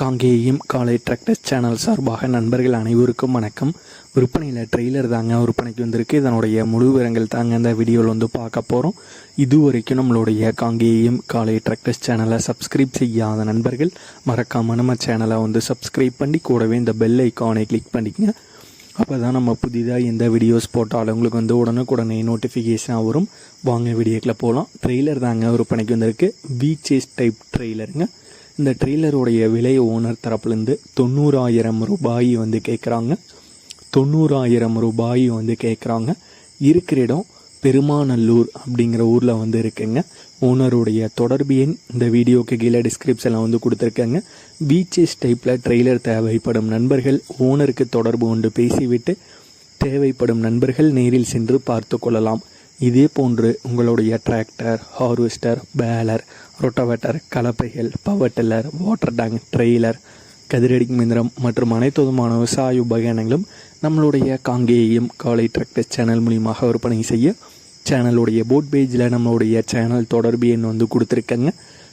காங்கேயம் காலை tractor channel சார்பாக நண்பர்கள் அனைவருக்கும் வணக்கம். விற்பனையில் ட்ரெய்லர் தாங்க விற்பனைக்கு வந்திருக்கு. இதனுடைய முழு விவரங்கள் தாங்க இந்த வீடியோவில் வந்து பார்க்க போகிறோம் இது வரைக்கும் நம்மளுடைய காங்கேயம் காலை டிராக்டர்ஸ் சேனலை சப்ஸ்கிரைப் செய்யாத நண்பர்கள் மறக்காமல் நம்ம சேனலை வந்து சப்ஸ்கிரைப் பண்ணி கூடவே இந்த பெல் ஐக்கானை கிளிக் பண்ணிக்கங்க. அப்போ தான் நம்ம புதிதாக எந்த வீடியோஸ் போட்டாலும் உங்களுக்கு வந்து உடனுக்குடனே நோட்டிஃபிகேஷன் வரும். வாங்க வீடியோக்கில் போகலாம் ட்ரெய்லர் தாங்க விற்பனைக்கு வந்திருக்கு. வீச்சேஸ் டைப் ட்ரெய்லருங்க இந்த ட்ரெய்லருடைய விலை ஓனர் தரப்புலேருந்து தொண்ணூறாயிரம் ரூபாய் வந்து கேட்குறாங்க. தொண்ணூறாயிரம் ரூபாய் வந்து கேட்குறாங்க. இருக்கிற இடம் பெருமாநல்லூர் அப்படிங்கிற ஊரில் வந்து இருக்குங்க. ஓனருடைய தொடர்பு எண் இந்த வீடியோக்கு கீழே டிஸ்கிரிப்ஷனில் வந்து கொடுத்துருக்காங்க. பீச்சஸ் டைப்பில் ட்ரெய்லர் தேவைப்படும் நண்பர்கள் ஓனருக்கு தொடர்பு கொண்டு பேசிவிட்டு தேவைப்படும் நண்பர்கள் நேரில் சென்று பார்த்து கொள்ளலாம். இதே போன்று உங்களுடைய tractor harvester baler rotavator கலப்பைகள் power tiller water tank trailer கதிரடி மிந்திரம் மற்றும் அனைத்து விதமான விவசாய உபகரணங்களும் நம்மளுடைய காங்கேயம் காலை டிராக்டர் சேனல் மூலியமாக விற்பனை செய்ய சேனலுடைய போட் பேஜில் நம்மளுடைய சேனல் தொடர்பு எண் வந்து கொடுத்துருக்கங்க.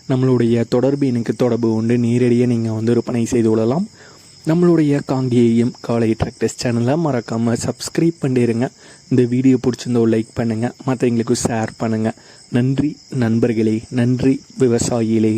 நம்மளுடைய தொடர்பு எண்ணுக்கு தொடர்பு கொண்டு நேரடியாக நீங்கள் வந்து விற்பனை செய்து கொள்ளலாம். நம்மளுடைய காங்கேயம் காலை டிராக்டர்ஸ் சேனலை மறக்காமல் சப்ஸ்கிரைப் பண்ணிடுங்க இந்த வீடியோ பிடிச்சிருந்தோ லைக் பண்ணுங்கள் மற்றவங்களுக்கு ஷேர் பண்ணுங்கள் நன்றி நண்பர்களே. நன்றி விவசாயிகளே.